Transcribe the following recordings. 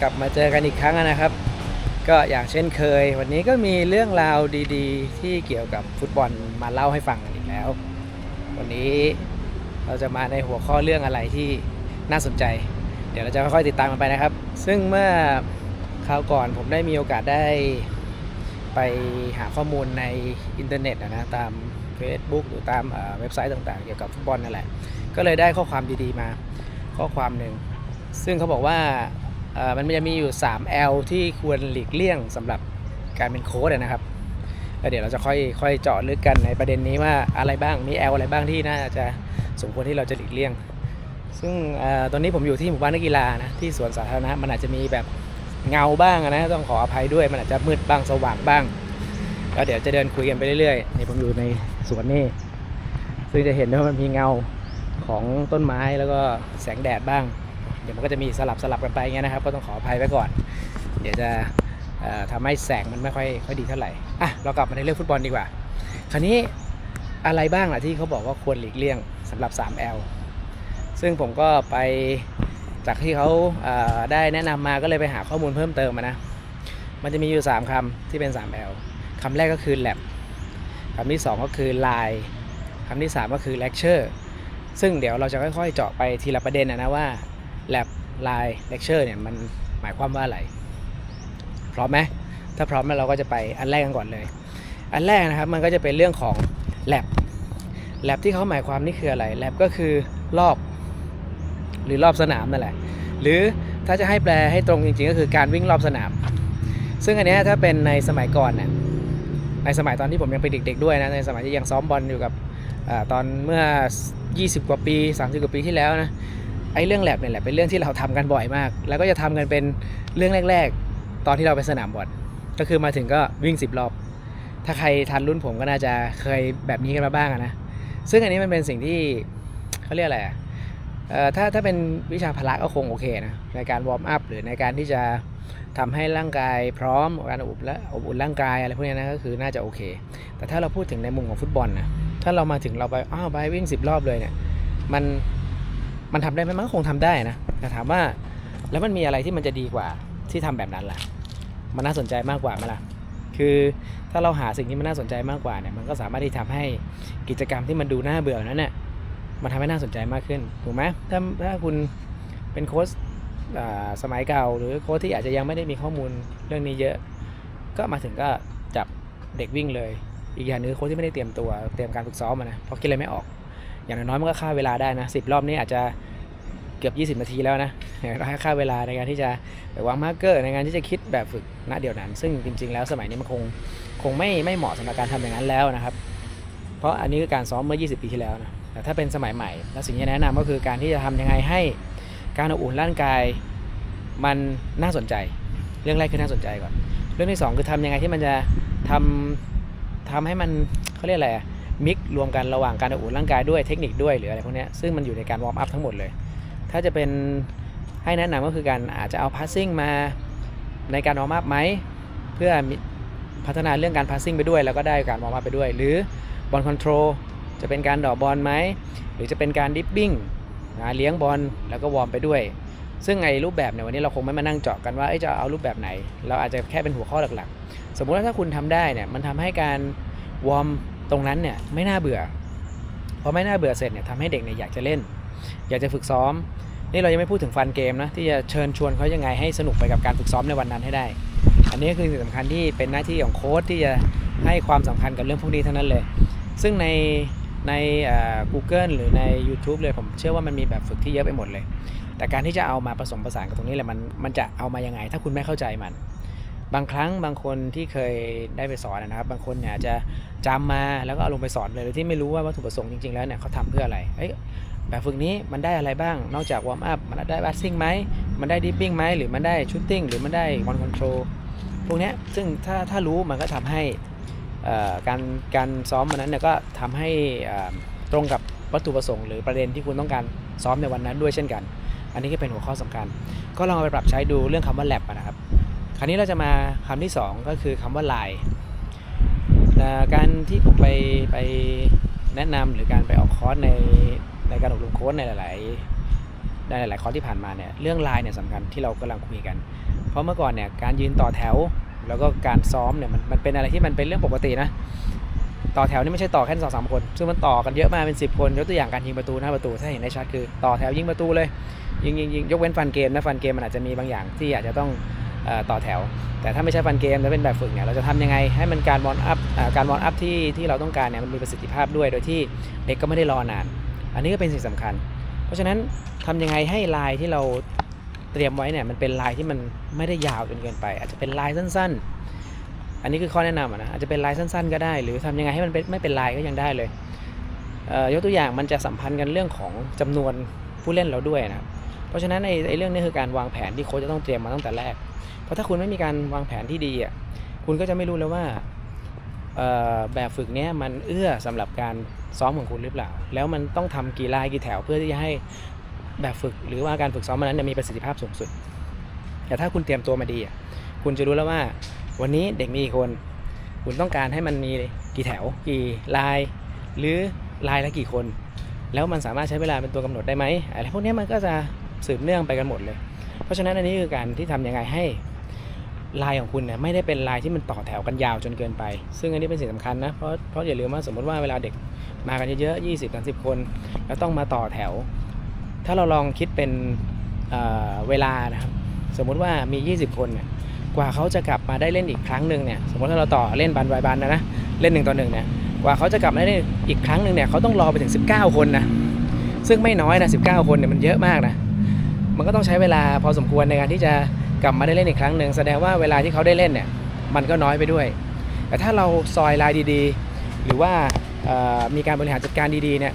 กลับมาเจอกันอีกครั้งนะครับ ก็อย่างเช่นเคย วันนี้ก็มีเรื่องราวดีๆ ที่เกี่ยวกับฟุตบอลมาเล่าให้ฟังกันอีกแล้ว วันนี้เราจะมาในหัวข้อเรื่องอะไรที่น่าสนใจ เดี๋ยวเราจะค่อยๆติดตามกันไปนะครับ ซึ่งเมื่อคราวก่อนผมได้มีโอกาสได้ไปหาข้อมูลในอินเทอร์เน็ตนะตาม Facebook หรือตามเว็บไซต์ต่างๆ เกี่ยวกับฟุตบอลนั่นแหละ ก็เลยได้ข้อความดีๆมาข้อความหนึ่ง ซึ่งเขาบอกว่า มันจะมีอยู่ 3 L ที่ควรหลีกเลี่ยงสำหรับการเป็นโค้ชอะนะครับแล้วเดี๋ยวเราจะค่อยค่อยเจาะลึกกันในประเด็นนี้ว่าอะไรบ้างมี L อะไรบ้างที่น่าจะสมควรที่เราจะหลีกเลี่ยง ซึ่งอตอนนี้ผมอยู่ที่หมู่บ้านนักกีฬานะที่สวนสาธารณะมันอาจจะมีแบบเงาบ้างนะต้องขออภัยด้วยมันอาจจะมืดบ้างสว่างบ้างแล้วเดี๋ยวจะเดินคุยกันไปเรื่อยๆนี่ผมอยู่ในสวนนี่ซึ่งจะเห็นว่ามันมีเงาของต้นไม้แล้วก็แสงแดดบ้าง ดี๋ยวมันก็จะมีสลับสลับกันไปอย่างเงี้ยนะครับ ก็ต้องขออภัยไว้ก่อน เดี๋ยวจะเอ่อทำให้แสงมันไม่ค่อยค่อยดีเท่าไหร่อะเรากลับมาในเรื่องฟุตบอลดีกว่า คราวนี้อะไรบ้างล่ะที่เขาบอกว่าควรหลีกเลี่ยงสำหรับ 3L ซึ่งผมก็ไปจากที่เขาเอ่อได้แนะนำมาก็เลยไปหาข้อมูลเพิ่มเติมมานะ มันจะมีอยู่ 3คำที่เป็น 3L คำแรกก็คือ lab คำที่ 2 ก็คือ line คำที่ 3 ก็คือ lecture ซึ่งเดี๋ยวเราจะค่อยๆ เจาะไปทีละประเด็นนะนะว่า lab line lecture เนี่ยมันหมายความว่าอะไร พร้อมไหมถ้าพร้อมแล้วเราก็จะไปอันแรกกันก่อนเลย อันแรกนะครับมันก็จะเป็นเรื่องของ lab lab ที่เขาหมายความนี่คืออะไร lab ก็คือรอบ หรือรอบสนามนั่นแหละ หรือถ้าจะให้แปลให้ตรงจริงๆ ก็คือการวิ่งรอบสนาม ซึ่งอันนี้ถ้าเป็นในสมัยก่อนเนี่ยในสมัยตอนที่ผมยังเป็นเด็กๆด้วยนะในสมัยที่ยังซ้อมบอลอยู่กับอตอนเมื่อ 20 กว่าปี 30 กว่าปีที่แล้วนะ อ้เรื่องแลบเนี่ยแหละเป็นเรื่องที่เราทำกันบ่อยมาก แล้วก็จะทำกันเป็นเรื่องแรก ๆ ตอนที่เราไปสนามบอลก็คือมาถึงก็วิ่ง 10 รอบ ถ้าใครทันรุ่นผมก็น่าจะเคยแบบนี้กันมาบ้างนะซึ่งอันนี้มันเป็นสิ่งที่เขาเรียกอะไรอะเอ่อถ้าถ้าเป็นวิชาพละก็คงโอเคนะในการวอร์มอัพหรือในการที่จะทำให้ร่างกายพร้อมการอบและอบอุ่นร่างกายอะไรพวกนี้นะก็คือน่าจะโอเค แต่ถ้าเราพูดถึงในมุมของฟุตบอลนะถ้าเรามาถึงเราไปอ้าวไปวิ่ง 10 รอบเลยเนี่ยมัน มันทำได้ไหมมันก็คงทำได้นะแต่ถามว่าแล้วมันมีอะไรที่มันจะดีกว่าที่ทำแบบนั้นล่ะ มันน่าสนใจมากกว่าไหมล่ะ คือถ้าเราหาสิ่งที่มันน่าสนใจมากกว่าเนี่ยมันก็สามารถที่ทำให้กิจกรรมที่มันดูน่าเบื่อนั้นเนี่ยมันทำให้น่าสนใจมากขึ้นถูกไหมถ้าถ้าคุณเป็นโค้ชอ่าสมัยเก่า หรือโค้ชที่อาจจะยังไม่ได้มีข้อมูลเรื่องนี้เยอะ ก็มาถึงก็จับเด็กวิ่งเลย อีกอย่างหนึงคอโค้ชที่ไม่ได้เตรียมตัวเตรียมการฝึกซ้อมมานะเพราะคิดอะไรไม่ออก อย่างน้อยมันก็ฆ่าเวลาได้นะสิบรอบนี้อาจจะเกือบ 20 นาทีแล้วนะให้ค่าเวลาในการที่จะวางมาร์กเกอร์ในการที่จะคิดแบบฝึกณเดียวนั้น ซึ่งจริง ๆ แล้วสมัยนี้มันคงคงไม่ไม่เหมาะสำหรับการทำอย่างนั้นแล้วนะครับ เพราะอันนี้คือการซ้อมเมื่อ 20 ปีที่แล้วนะแต่ถ้าเป็นสมัยใหม่ แล้วสิ่งที่แนะนำก็คือการที่จะทำยังไงให้การอบอุ่นร่างกายมันน่าสนใจ เรื่องแรกคือน่าสนใจก่อน เรื่องที่สองคือทำยังไงที่มันจะทำทำให้มันเขาเรียกอะไร มิกรวมกันระหว่างการอุ่นร่างกายด้วยเทคนิคด้วยหรืออะไรพวกนี้ซึ่งมันอยู่ในการวอร์มอัพทั้งหมดเลย ถ้าจะเป็นให้แนะนำก็คือการอาจจะเอาพาสซิ่งมาในการวอร์มอัพไหมเพื่อพัฒนาเรื่องการพาสซิ่งไปด้วย แล้วก็ได้การวอร์มอัพไปด้วย หรือบอลคอนโทรลจะเป็นการดอกบอลไหมหรือจะเป็นการดิฟบิ้งนะเลี้ยงบอลแล้วก็วอร์มไปด้วย ซึ่งไอ้รูปแบบเนี่ยวันนี้เราคงไม่มานั่งเจาะกันว่าจะเอารูปแบบไหน เราอาจจะแค่เป็นหัวข้อหลักๆ สมมุติว่าถ้าคุณทำได้เนี่ยมันทำให้การวอร์ม ตรงนั้นเนี่ยไม่น่าเบื่อพอไม่น่าเบื่อเสร็จเนี่ยทำให้เด็กเนี่ยอยากจะเล่น อยากจะฝึกซ้อม นี่เรายังไม่พูดถึงฟันเกมนะที่จะเชิญชวนเขายังไงให้สนุกไปกับการฝึกซ้อมในวันนั้นให้ได้ อันนี้คือสิ่งสำคัญที่เป็นหน้าที่ของโค้ชที่จะให้ความสำคัญกับเรื่องพวกนี้เท่านั้นเลย ซึ่งในในอ่อ Google หรือใน YouTube เลยผมเชื่อว่ามันมีแบบฝึกที่เยอะไปหมดเลย แต่การที่จะเอามาผสมผสานกับตรงนี้แหละมันมันจะเอามายังไง ถ้าคุณไม่เข้าใจมัน บางครั้งบางคนที่เคยได้ไปสอนนะครับ บางคนเนี่ยจะจำมาแล้วก็เอาลงไปสอนเลยโดยที่ไม่รู้ว่าวัตถุประสงค์จริงๆแล้วเนี่ยเขาทำเพื่ออะไรเอ้ยแบบฝึกนี้มันได้อะไรบ้าง นอกจากวอร์มอัพมันได้บัสซิ่งไหมมันได้ดิฟปิ้งไหมหรือมันได้ชูตติ้งหรือมันได้บอลคอนโทรลพวกนี้ซึ่งถ้าถ้ารู้มันก็ทำให้การการซ้อมวันนั้นเนี่ยก็ทำให้ตรงกับวัตถุประสงค์หรือประเด็นที่คุณต้องการซ้อมในวันนั้นด้วยเช่นกัน อันนี้ก็เป็นหัวข้อสำคัญ ก็ลองเอาไปปรับใช้ดูเรื่องคำว่า lab อะนะ คราวนี้เราจะมาคำที่ 2 ก็คือคำว่า line การที่ผมไปไปแนะนำหรือการไปออกคอร์สในในการอบรมโค้ชในหลายๆในหลายๆคอร์สที่ผ่านมาเนี่ยเรื่อง line เนี่ยสำคัญที่เรากำลังคุยกัน เพราะเมื่อก่อนเนี่ยการยืนต่อแถว แล้วก็การซ้อมเนี่ยมันมันเป็นอะไรที่มันเป็นเรื่องปกตินะต่อแถวนี่ไม่ใช่ต่อแค่สองสามคน ซึ่งมันต่อกันเยอะมากเป็น 10 คนยกตัวอย่างการยิงประตูหน้าประตูถ้าเห็นได้ชัดคือ ต่อแถวยิงประตูเลยยิงยิงยิงยกเว้นฟันเกมนะฟันเกมมันอาจจะมีบางอย่างที่อาจจะต้อง ต่อแถว แต่ถ้าไม่ใช่ฟันเกมแล้วเป็นแบบฝึกเนี่ยเราจะทำยังไงให้มันการวอร์มอัพการวอร์มอัพที่ที่เราต้องการเนี่ยมันมีประสิทธิภาพด้วยโดยที่เด็กก็ไม่ได้รอนาน อันนี้ก็เป็นสิ่งสำคัญ เพราะฉะนั้นทำยังไงให้ลายที่เราเตรียมไว้เนี่ยมันเป็นลายที่มันไม่ได้ยาวจนเกินไป อาจจะเป็นลายสั้น ๆ อันนี้คือข้อแนะนำนะอาจจะเป็นลายสั้น ๆ ก็ได้ หรือทำยังไงให้มันไม่เป็นลายก็ยังได้เลยเยกตัวอย่างมันจะสัมพันธ์กันเรื่องของจำนวนผู้เล่นเราด้วยนะครับเพราะฉะนั้นในไอ้เรื่องนี้คือการวางแผนที่โค้ชจะต้องเตรียมมาตั้งแต่แรก เพราะถ้าคุณไม่มีการวางแผนที่ดีอะคุณก็จะไม่รู้เลยว่าแบบฝึกเนี้ยมันเอื้อสำหรับการซ้อมของคุณหรือเปล่า แล้วมันต้องทำกี่ลายกี่แถวเพื่อที่จะให้แบบฝึกหรือว่าการฝึกซ้อมมันนั้นมีประสิทธิภาพสูงสุด แต่ถ้าคุณเตรียมตัวมาดีอะคุณจะรู้แล้วว่า วันนี้เด็กมีกี่คน คุณต้องการให้มันมีกี่แถว กี่ลาย หรือลายละกี่คน แล้วมันสามารถใช้เวลาเป็นตัวกำหนดได้ไหมอะไรพวกนี้มันก็จะสืบเนื่องไปกันหมดเลย เพราะฉะนั้นอันนี้คือการที่ทำยังไงให้ลายของคุณเนี่ยไม่ได้เป็นลายที่มันต่อแถวกันยาวจนเกินไป ซึ่งอันนี้เป็นสิ่งสำคัญนะ เพราะเพราะอย่าลืมว่าสมมติว่าเวลาเด็กมากันเยอะๆ20 30 คน แล้วต้องมาต่อแถว ถ้าเราลองคิดเป็นเเวลานะครับ สมมุติว่ามี 20 คนเนี่ย กว่าเขาจะกลับมาได้เล่นอีกครั้งหนึ่งเนี่ย สมมติถ้าเราต่อเล่นบันบายบันนะนะ เล่นหนึ่งต่อหนึ่งเนี่ย กว่าเขาจะกลับมาได้อีกครั้งหนึ่งเนี่ย เขาต้องรอไปถึง 19 คนนะ ซึ่งไม่น้อยนะ 19 คนเนี่ยมันเยอะมากนะ มันก็ต้องใช้เวลาพอสมควรในการที่จะกลับมาได้เล่นอีกครั้งหนึ่งแสดงว่าเวลาที่เขาได้เล่นเนี่ยมันก็น้อยไปด้วย แต่ถ้าเราซอยลายดีๆ หรือว่ามีการบริหารจัดการดีๆเนี่ย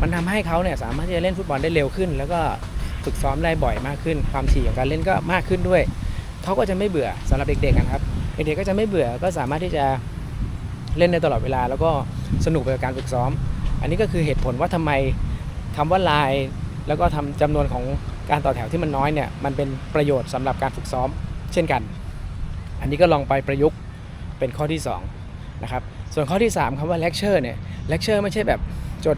มันทำให้เขาเนี่ยสามารถที่จะเล่นฟุตบอลได้เร็วขึ้น แล้วก็ฝึกซ้อมได้บ่อยมากขึ้น ความถี่ของการเล่นก็มากขึ้นด้วยเขาก็จะไม่เบื่อสำหรับเด็กๆนะครับเด็กๆก็จะไม่เบื่อก็สามารถที่จะเล่นได้ตลอดเวลา แล้วก็สนุกไปกับการฝึกซ้อม อันนี้ก็คือเหตุผลว่าทำไมคำว่าลาย แล้วก็ทำจำนวนของ การต่อแถวที่มันน้อยเนี่ยมันเป็นประโยชน์สำหรับการฝึกซ้อมเช่นกัน อันนี้ก็ลองไปประยุกต์เป็นข้อที่2นะครับส่วนข้อที่ 3คำว่า lecture เนี่ย lecture ไม่ใช่แบบจด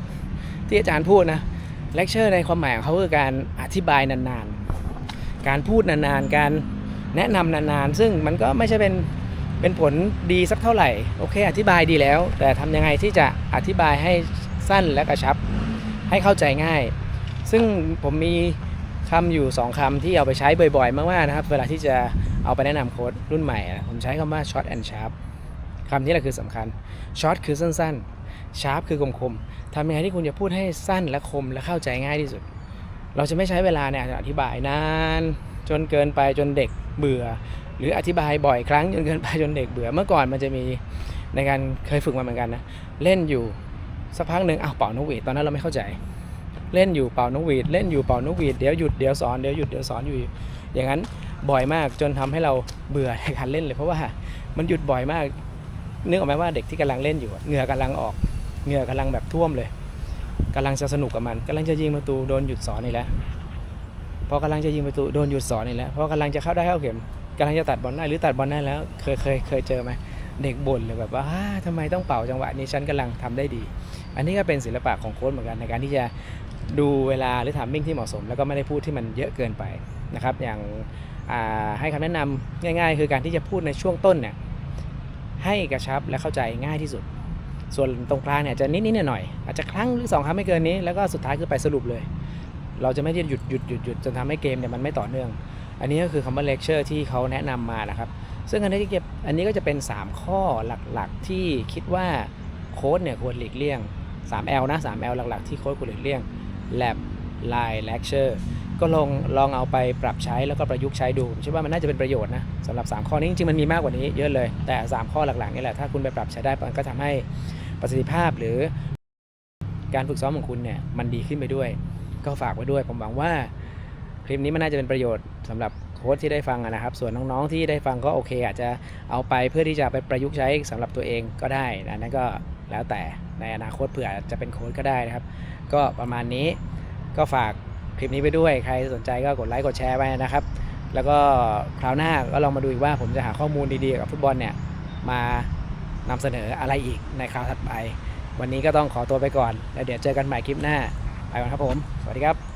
ที่อาจารย์พูดนะ lecture ในความหมายของเขาคือการอธิบายนานๆ การพูดนานๆ การแนะนำนานๆ ซึ่งมันก็ไม่ใช่เป็นเป็นผลดีสักเท่าไหร่ โอเค อธิบายดีแล้ว แต่ทำยังไงที่จะอธิบายให้สั้นและกระชับ ให้เข้าใจง่าย ซึ่งผมมี คำอยู่ 2คำที่เอาไปใช้บ่อยๆ มากๆนะครับ เวลาที่จะเอาไปแนะนำโค้ดรุ่นใหม่ ผมใช้คำว่า short and sharp คำนี้แหละคือสำคัญ short คือสั้นๆ sharp คือคมๆทำยังไงที่คุณจะพูดให้สั้นและคมและเข้าใจง่ายที่สุด เราจะไม่ใช้เวลาในการอธิบายนาน จนเกินไปจนเด็กเบื่อ หรืออธิบายบ่อยครั้งจนเกินไปจนเด็กเบื่อเมื่อก่อนมันจะมีในการเคยฝึกมาเหมือนกันนะเล่นอยู่สักพักหนึ่งอ้าวเป่านกหวีดตอนนั้นเราไม่เข้าใจ เล่นอยู่เป่านกหวีด เล่นอยู่เป่านกหวีดเดี๋ยวหยุดเดี๋ยวสอนเดี๋ยวหยุดเดี๋ยวสอนอยู่ อย่างนั้นบ่อยมากจนทำให้เราเบื่อในการเล่นเลย เพราะว่ามันหยุดบ่อยมากนึกออกไหมว่าเด็กที่กำลังเล่นอยู่เหงื่อกำลังออกเหงื่อกำลังแบบท่วมเลยกำลังจะสนุกกับมันกำลังจะยิงประตูโดนหยุดสอนนี่แหละพอกำลังจะยิงประตูโดนหยุดสอนนี่แหละพอกำลังจะเข้าได้เข้าเข็มกำลังจะตัดบอลได้หรือตัดบอลได้แล้ว เคยเคยเคยเจอไหมเด็กบ่นเลยแบบว่าอ้าทำไมต้องเป่าจังหวะนี้ฉันกำลังทำได้ดี อันนี้ก็เป็นศิลปะของโค้ชเหมือนกันในการที่จะ ดูเวลาหรือทามมิ่งที่เหมาะสม แล้วก็ไม่ได้พูดที่มันเยอะเกินไปนะครับ อย่างาให้คำแนะนำง่าย ๆ คือการที่จะพูดในช่วงต้นเนี่ยให้กระชับและเข้าใจง่ายที่สุด ส่วนตรงกลางเนี่ยจะนิดๆหน่อยๆอาจจะครั้งหรือสองครั้งไม่เกินนี้ แล้วก็สุดท้ายคือไปสรุปเลย เราจะไม่ได้หยุดหยุดหยุดหยุดจนทำให้เกมเนี่ยมันไม่ต่อเนื่อง อันนี้ก็คือคำว่าเลคเชอร์ที่เขาแนะนำมานะครับ ซึ่งอันนี้ก็จะอันนี้ก็จะเป็น 3 ข้อหลักๆที่คิดว่าโค้ดเนี่ยควรหลีกเลี่ยง 3L นะ 3L หลักๆ ที่โค้ดควรหลีกเลี่ยง lab line lecture ก็ลองลองเอาไปปรับใช้แล้วก็ประยุกต์ใช้ดูผมเชื่อว่ามันน่าจะเป็นประโยชน์นะสำหรับ 3 ข้อนี้จริงๆมันมีมากกว่านี้เยอะเลย แต่ 3 ข้อหลักๆนี่แหละถ้าคุณไปปรับใช้ได้มันก็ทำให้ประสิทธิภาพหรือการฝึกซ้อมของคุณเนี่ยมันดีขึ้นไปด้วย ก็ฝากไว้ด้วย ผมหวังว่าคลิปนี้มันน่าจะเป็นประโยชน์สำหรับโค้ชที่ได้ฟังนะครับ ส่วนน้องๆที่ได้ฟังก็โอเค อาจจะเอาไปเพื่อที่จะไปประยุกต์ใช้สำหรับตัวเองก็ได้นะนั่นก็แล้วแต่ ในอนาคตเผื่อจะเป็นโค้ชก็ได้นะครับ ก็ประมาณนี้ก็ฝากคลิปนี้ไปด้วย ใครสนใจก็กดไลค์กดแชร์ไปนะครับ แล้วก็คราวหน้าก็ลองมาดูอีกว่าผมจะหาข้อมูลดีๆกับฟุตบอลเนี่ยมานำเสนออะไรอีกในคราวถัดไป วันนี้ก็ต้องขอตัวไปก่อน แล้วเดี๋ยวเจอกันใหม่คลิปหน้า ไปก่อนครับผม สวัสดีครับ